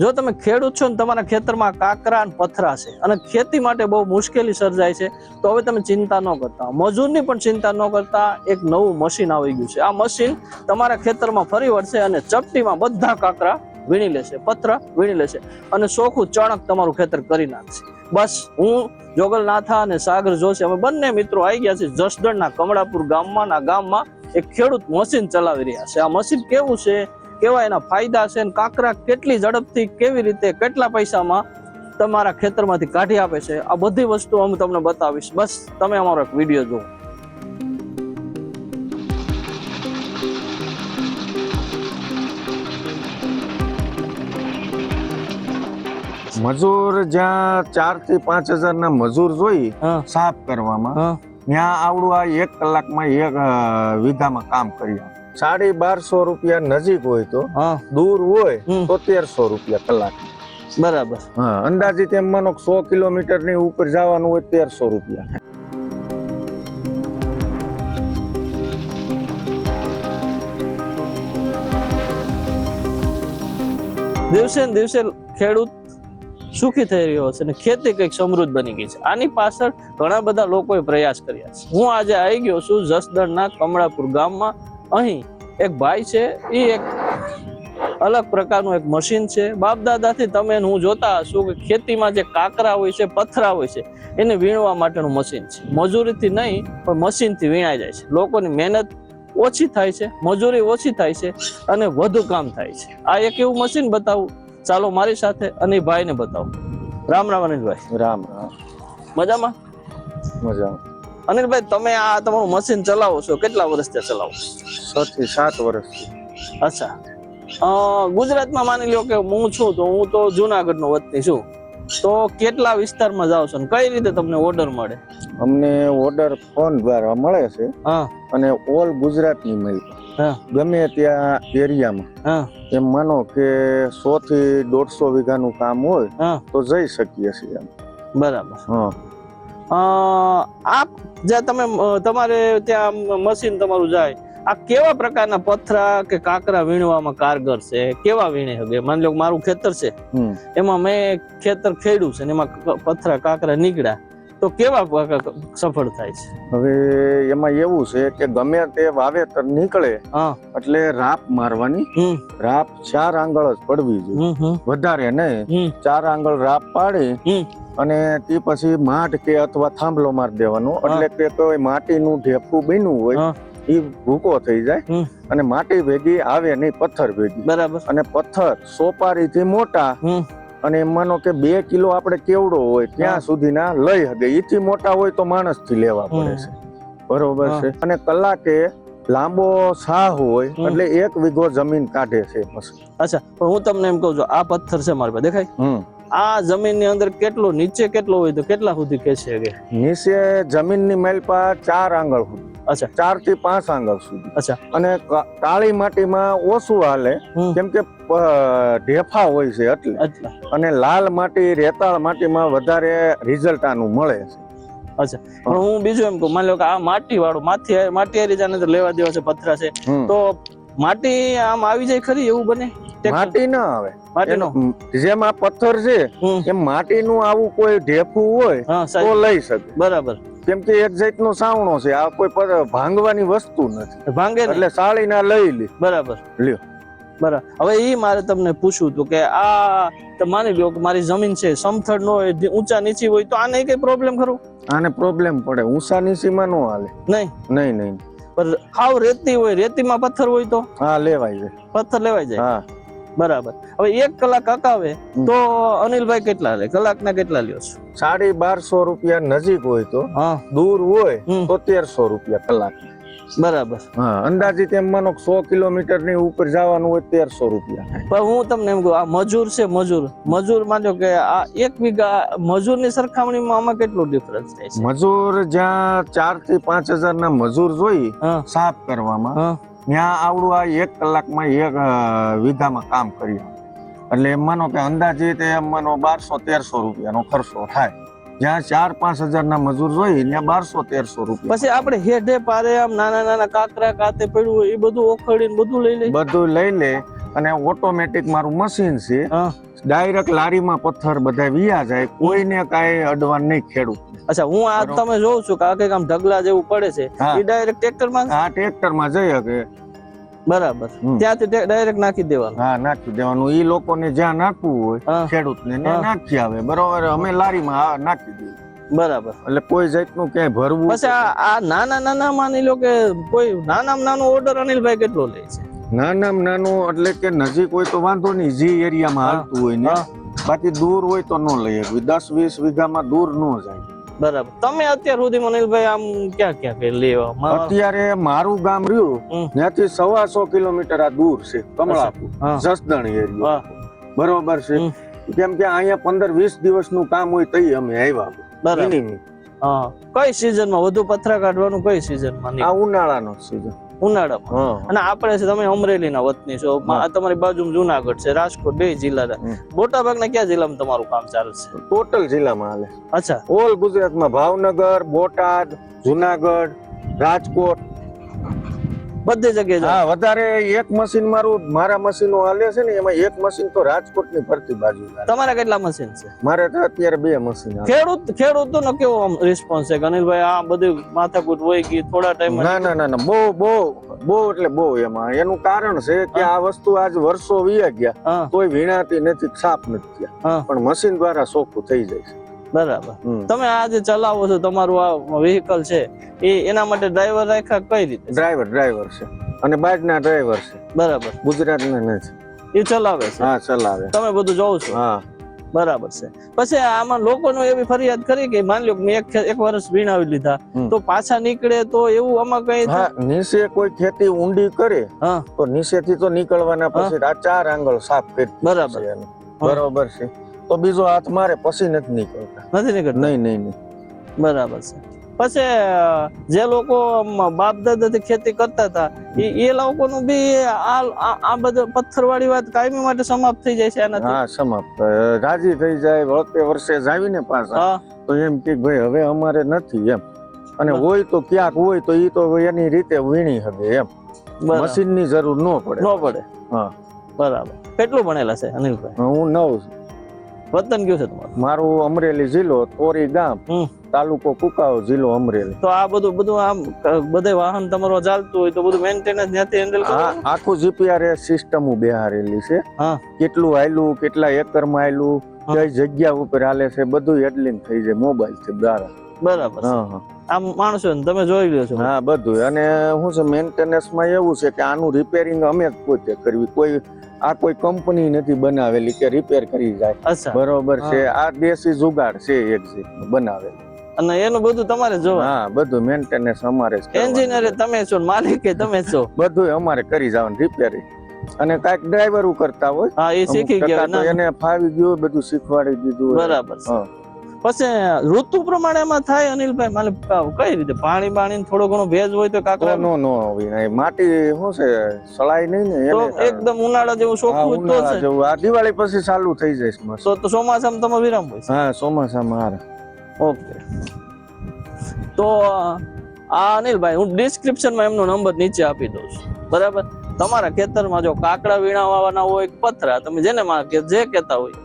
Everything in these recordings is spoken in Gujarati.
જો તમે ખેડૂત છો ને તમારા ખેતરમાં કાકરા અને પથરા છે અને ખેતી માટે બહુ મુશ્કેલી સર્જાય છે, તો હવે તમે ચિંતા ન કરતા. મજૂરની પણ ચિંતા ન કરતા, એક નવું મશીન આવી ગયું છે. આ મશીન તમારા ખેતરમાં ફરી વળશે અને ચપટીમાં બધા કાકરા વીણી લેશે, પથરા વીણી લેશે અને ચોખ્ખું ચણક તમારું ખેતર કરી નાખશે. બસ, હું જોગલનાથા અને સાગર જોશી. અમે બંને મિત્રો આવી ગયા છે જસદણના કમળાપુર ગામમાં. ગામમાં એક ખેડૂત મશીન ચલાવી રહ્યા છે. આ મશીન કેવું છે? કેવા એના ફાયદા છે કાકરા કેટલી ઝડપથી કેવી રીતે કેટલા પૈસામાં તમારા ખેતરમાંથી કાઢી આપે છે આ બધી વસ્તુ હું તમને બતાવીશ. બસ તમે અમારો એક વીડિયો જુઓ. મજૂર જ્યાં ચારથી પાંચ હજાર ના મજૂર જોઈ સાફ કરવામાં ત્યાં આવડું આ એક કલાકમાં એક વીઘામાં કામ કરી આપે. સાડી બારસો રૂપિયા નજીક હોય તો હા. દૂર હોય. તો તેરસો રૂપિયા કલાક. બરાબર. હા અંદાજિત એમ માનો સો કિલોમીટરની ઉપર જવાનું હોય તેરસો રૂપિયા. દિવસે ને દિવસે ખેડૂત સુખી થઈ રહ્યો છે અને ખેતી કંઈક સમૃદ્ધ બની ગઈ છે. આની પાછળ ઘણા બધા લોકોએ પ્રયાસ કર્યા છે. હું આજે આવી ગયો છું જસદણના કમળાપુર ગામમાં. અહીં એક ભાઈ છે એ એક અલગ પ્રકારનું એક મશીન છે. બાપ દાદાથી તમે હું જોતા હશો કે ખેતીમાં જે કાકરા હોય છે પથરા હોય છે એને વીણવા માટેનું મશીન છે. મજૂરીથી નહીં પણ મશીનથી વીણાઈ જાય છે. લોકોની મહેનત ઓછી થાય છે મજૂરી ઓછી થાય છે અને વધુ કામ થાય છે. આ એક એવું મશીન બતાવું. ચાલો મારી સાથે અને ભાઈને બતાવું. રામ રામ અનિલભાઈ. રામ રામ. મજામાં? મજા અનિલભાઈ તમે આ તમારું મશીન ચલાવો છો. કેટલા વર્ષથી ચલાવો છો? થી સાત વર્ષથી અચ્છા. ગુજરાતમાં માની લો કે હું છું તો હું તો જુનાગઢનો વતની છું. તો કેટલા વિસ્તારમાં જાઓ છો કઈ રીતે તમને ઓર્ડર મળે? અમને ઓર્ડર ફોન દ્વારા મળે છે હા. અને ઓલ ગુજરાતની મળી. હા. ગમે ત્યાં એરિયામાં. હા. એમ માનો કે સો થી દોઢસો વીઘાનું કામ હોય તો જઈ શકીએ છીએ બરાબર. હા. આપ જ્યાં તમે તમારે ત્યાં મશીન તમારું જાય આ કેવા પ્રકારના પથરા કે કાકરા વીણવામાં કારગર છે? કેવા વીણે હગે? માની લો મારું ખેતર છે. એમાં મેં ખેતર ખેડ્યું છે ને એમાં પથરા કાકરા નીકળ્યા. તો કેવા સફળ થાય છે? હવે એમાં એવું છે કે ગમે તે વાવેતર નીકળે એટલે રાપ મારવાની રાપ ચાર આંગળ જ પડવી જોઈએ. વધારે નહીં. ચાર આંગળ રાપ પાડી અને તે પછી માઠ કે અથવા થાંભલો મારી દેવાનો. એટલે કે કોઈ માટીનું ઢેફું બન્યું હોય એ ભૂકો થઈ જાય. અને માટી ભેગી આવે નહીં પથ્થર ભેગી. બરાબર. અને પથ્થર સોપારીથી મોટા અને એમ માનો કે બે કિલો આપણે કેવડો હોય ત્યાં સુધીના લઈ શકે એથી મોટા હોય તો માણસથી લેવા પડે છે. બરોબર છે? અને કલાકે લાંબો સાહ હોય એટલે એક વીઘો જમીન કાઢે છે અચ્છા પણ હું તમને એમ કહું છું આ પથ્થર છે મારી પાસે દેખાય? આ આ જમીનની અંદર કેટલો નીચે કેટલો હોય તો કેટલા સુધી કે છે નીચે જમીનની મેલ પર ચાર આંગળ સુધી અચ્છા. ચારથી પાંચ આંગળ સુધી. અચ્છા. અને કાળી માટીમાં ઓછું હાલે કેમ કે ઢેફા હોય છે એટલે. અને લાલ માટી રેતાળ માટીમાં વધારે રિઝલ્ટ આનું મળે છે. અચ્છા. પણ હું બીજું એમ કહું માની લો કે આ માટી વાળું માટી માટી હારી જાને તો લેવા દેવા છે પથરા છે. તો માટી આમ આવી જાય ખરી એવું બને? માટી ના આવે. માટીનો? એનો જેમ આ પથ્થર છે એમ માટીનું આવું કોઈ ઢેફું હોય તો લઈ શકે. બરાબર. કેમ કે એક જાતનો સાવણો છે. આ કોઈ ભાંગવાની વસ્તુ નથી. ભાંગે એટલે સાળીના લઈ લે. બરાબર. લ્યો. બરાબર. હવે એ મારે તમને પૂછવું હતું કે આ તો માની લો કે મારી જમીન છે સમથળ નો હોય ઊંચા નીચી હોય તો આને કઈ પ્રોબ્લેમ ખરું? આને પ્રોબ્લેમ પડે. ઊંચા નીચીમાં નો હાલે. નહીં? નહીં નહીં. પણ હાવ રેતી હોય રેતીમાં પથ્થર હોય તો? હા લેવાય છે. પથ્થર લેવાય જાય? હા. બરાબર. હવે એક કલાક અકાવે તો અનિલભાઈ કેટલા લે? કલાકના કેટલા લ્યો છો? સાડી બારસો રૂપિયા નજીક હોય તો દૂર હોય. તો તેરસો રૂપિયા કલાક. બરાબર. હા અંદાજિત એમ માનો કે સો કિલોમીટરની ઉપર જવાનું હોય તેરસો રૂપિયા. પણ હું તમને એમ કહું આ મજૂર છે મજૂર. મજૂર માનો કે આ એક વીઘા મજૂરની સરખામણીમાં આમાં કેટલું ડિફરન્સ થાય છે? મજૂર જ્યાં ચારથી પાંચ હજાર ના મજૂર જોઈ સાફ કરવામાં ત્યાં આવડું આ એક કલાકમાં એક વીઘામાં કામ કરી. એટલે એમ માનો કે અંદાજિત એમ માનો બારસો તેરસો રૂપિયાનો ખર્ચો થાય. જ્યાં ચાર પાંચ હજાર ના મજૂર જોઈ ત્યાં બારસો તેરસો રૂપિયા. પછી આપણે હેઠે પારે આમ નાના નાના કાકરા કાતે પડ્યું એ બધું ઓખડીને બધું લઈ લે. બધું લઈ લે અને ઓટોમેટિક મારું મશીન છે. ડાયરેક્ટ લારીમાં પથ્થર બધા વિયા જાય કોઈને કાંઈ અડવાન નહીં ખેડૂત. અચ્છા હું આ તમે જોઉં છું કે આ કંઈક આમ ઢગલા જેવું પડે છે. એ ડાયરેક્ટ ટ્રેક્ટરમાં હા ટ્રેક્ટરમાં જઈ શકે. બરાબર. ત્યાંથી ડાયરેક્ટ નાખી દેવાનું. હા નાખી દેવાનું. ઈ લોકોને જ્યાં નાખવું હોય ખેડૂતને નાખી આવે. બરાબર અમે લારીમાં નાખી દઈએ. બરાબર. એટલે કોઈ જાતનું ક્યાંય ભરવું પછી આ નાના નાના માની લો કે કોઈ નાનામાં નાનો ઓર્ડર અનિલભાઈ કેટલો લે છે? નાનામાં નાનું એટલે કે નજીક હોય તો વાંધો નહીં. જે એરિયામાં. હાલતું હોય ને બાકી દૂર હોય તો ન લઈએ દસ વીસ વીઘામાં દૂર ન જાય. બરાબર. તમે અત્યાર સુધી મનિલભાઈ આમ ક્યાં ક્યાં લેવા અત્યારે મારું ગામ રહ્યું ત્યાંથી ત્યાંથી સવાસો કિલોમીટર આ દૂર છે કમળાપુર. જસદણ એરિયો બરોબર છે. કેમ કે અહીંયા પંદર વીસ દિવસનું કામ હોય તઈ અમે આવ્યા. બરાબર. કઈ સિઝનમાં વધુ પથરા કાઢવાનું કઈ સિઝનમાં આ ઉનાળાનો સીઝન ઉનાળામાં. અને આપણે છે તમે અમરેલીના વતની છો. તમારી બાજુમાં જુનાગઢ છે રાજકોટ બે જિલ્લા. મોટા ભાગના કયા જિલ્લામાં તમારું કામ ચાલે છે? ટોટલ જિલ્લામાં હાલે. અચ્છા. ઓલ ગુજરાતમાં ભાવનગર બોટાદ જુનાગઢ રાજકોટ બધી જગ્યાએ હા વધારે એક મશીન મારું મારા મશીનો હાલે છે ને એમાં એક મશીન તો રાજકોટની ફરતી બાજુ. તમારા કેટલા મશીન છે? મારે તો અત્યારે બે મશીન. ખેડૂત ખેડૂતોનો કેવો આમ રિસ્પોન્સ છે? અનિલભાઈ આ બધું માથાકૂટ હોય કે થોડા ટાઈમ ના ના ના ના બહુ બહુ બહુ એટલે બહુ એમાં. એનું કારણ છે કે આ વસ્તુ આજ વર્ષો વીયા ગયા. કોઈ વીણાતી નથી છાપ નથી હા. પણ મશીન દ્વારા સોખું થઈ જાય છે. બરાબર. તમે આ જે ચલાવો છો તમારું આ વ્હીકલ છે એ એના માટે ડ્રાઈવર રાખ્યા કઈ રીતે? ડ્રાઈવર ડ્રાઈવર છે. અને બાજના ડ્રાઈવર છે. બરાબર. ગુજરાતના નથી એ ચલાવે છે? હા ચલાવે. તમે બધું જોવો છો? હા. બરાબર છે. પછી આમાં લોકોનો એવી ફરિયાદ કરી કે માની લો કે મેં એક એક વર્ષ વીણાવી લીધા. તો પાછા નીકળે તો એવું આમાં કઈ હા નીચે કોઈ ખેતી ઊંડી કરે હા. તો નીચેથી તો નીકળવાના પછી આ ચાર આંગળ સાફ કરી બરાબર. બરાબર બરોબર છે. તો બીજો હાથ મારે પછી નથી નીકળતા. નથી નીકળતા? નહીં નહીં નહીં. બરાબર છે. પછી જે લોકો બાપ દાદાથી ખેતી કરતા હતા એ એ લોકોનું બી આ આ- આ પથ્થરવાળી વાત કાયમી માટે સમાપ્ત થઈ જાય છે આનાથી? હા સમાપ્ત. રાજી થઈ જાય વળતે વર્ષે જાવીને પાછા. તો એમ કે ભાઈ હવે અમારે નથી એમ. અને હોય તો ક્યાંક હોય તો એ તો એની રીતે વીણી શકે એમ. મશીનની જરૂર ન પડે. ન પડે. હા. બરાબર. કેટલું ભણેલા છે અનિલભાઈ? હું નવ છું. વતન કયું છે તમારું? મારું અમરેલી જિલ્લો તોરી ગામ તાલુકો કુકાવ જિલ્લો અમરેલી. તો આ બધું બધું આમ બધે વાહન તમારો ચાલતું હોય તો બધું મેન્ટેનન્સ ત્યાંથી હેન્ડલ કરો? આ આખું જીપીઆરએસ સિસ્ટમ બેહારેલી છે. હા. કેટલું આયલું કેટલા એકરમાં આયલું કઈ જગ્યા ઉપર હાલે છે બધું હેડલિંગ થઈ જાય મોબાઈલથી દ્વારા. બરાબર. છે. હા હા. આમ માણસો ને તમે જોઈ લો છો. હા બધું અને શું છે મેન્ટેનન્સમાં એવું છે કે આનું રિપેરિંગ અમે જ પોતે કરવી. કોઈ આ કોઈ કંપની નથી બનાવેલી કે રિપેર કરી જાય. બરોબર છે. આ દેશી જુગાડ છે એક્ઝેક્ટ બનાવેલું અને એનું બધું તમારે જો હા બધું મેન્ટેનન્સ અમારે. એન્જિનિયર તમે છો માલિક તમે છો. બધું અમારે કરી જવાનું રિપેરિંગ અને કાઈક ડ્રાઈવર કરતા હોય. હા એ શીખી ગયા એને ફાવી ગયું બધું શીખવાડી દીધું બરાબર છે. હા. પછી ઋતુ પ્રમાણે એમાં થાય અનિલભાઈ મારે કઈ રીતે? પાણી બાણી થોડો ઘણો ભેજ હોય તો કાકરા નો નો માટી શું છે સળાય નહીં ને તો એકદમ ઉનાળા જેવું ચોખ્ખું તો છે. આ દિવાળી પછી ચાલુ થઈ જાય તો તો ચોમાસામાં તમે વિરામ હોય હા ચોમાસામાં હારે. ઓકે. તો આ અનિલભાઈ હું ડિસ્ક્રિપ્શનમાં એમનો નંબર નીચે આપી દઉં છું. બરાબર? તમારા ખેતરમાં જો કાકડા વીણાવાના હોય પથરા તમે જેને જે કહેતા હોય.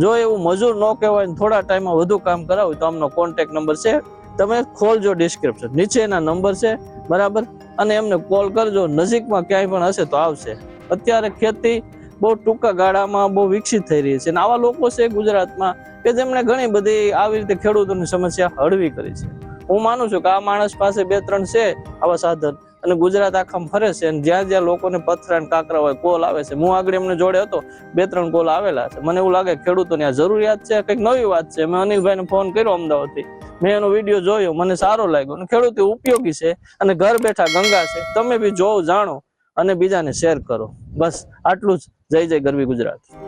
જો એવું મજૂર ન કહેવાય થોડા ટાઈમમાં વધુ કામ કરાવું તો આમનો કોન્ટેક્ટ નંબર છે. તમે ખોલજો ડિસ્ક્રિપ્શન નીચે એના નંબર છે, બરાબર? અને એમને કોલ કરજો. નજીકમાં ક્યાંય પણ હશે તો આવશે. અત્યારે ખેતી બહુ ટૂંકા ગાળામાં બહુ વિકસિત થઈ રહી છે. અને આવા લોકો છે ગુજરાતમાં કે જેમણે ઘણી બધી આવી રીતે ખેડૂતોની સમસ્યા હળવી કરી છે. હું માનું છું કે આ માણસ પાસે બે ત્રણ છે આવા સાધન. અને ગુજરાત આખામાં ફરે છે અને જ્યાં જ્યાં લોકોને પથરા ને કાકરા હોય, કોલ આવે છે. હું આગળ એમને જોડે હતો, બે ત્રણ કોલ આવેલા છે. મને એવું લાગે ખેડૂતોની આ જરૂરિયાત છે, કંઈક નવી વાત છે. મેં અનિલભાઈને ફોન કર્યો અમદાવાદથી. મેં એનો વીડિયો જોયો, મને સારો લાગ્યો. અને ખેડૂતો ઉપયોગી છે અને ઘર બેઠા ગંગા છે. તમે બી જોવો, જાણો અને બીજાને શેર કરો. બસ, આટલું જ. જય જય ગરવી ગુજરાત.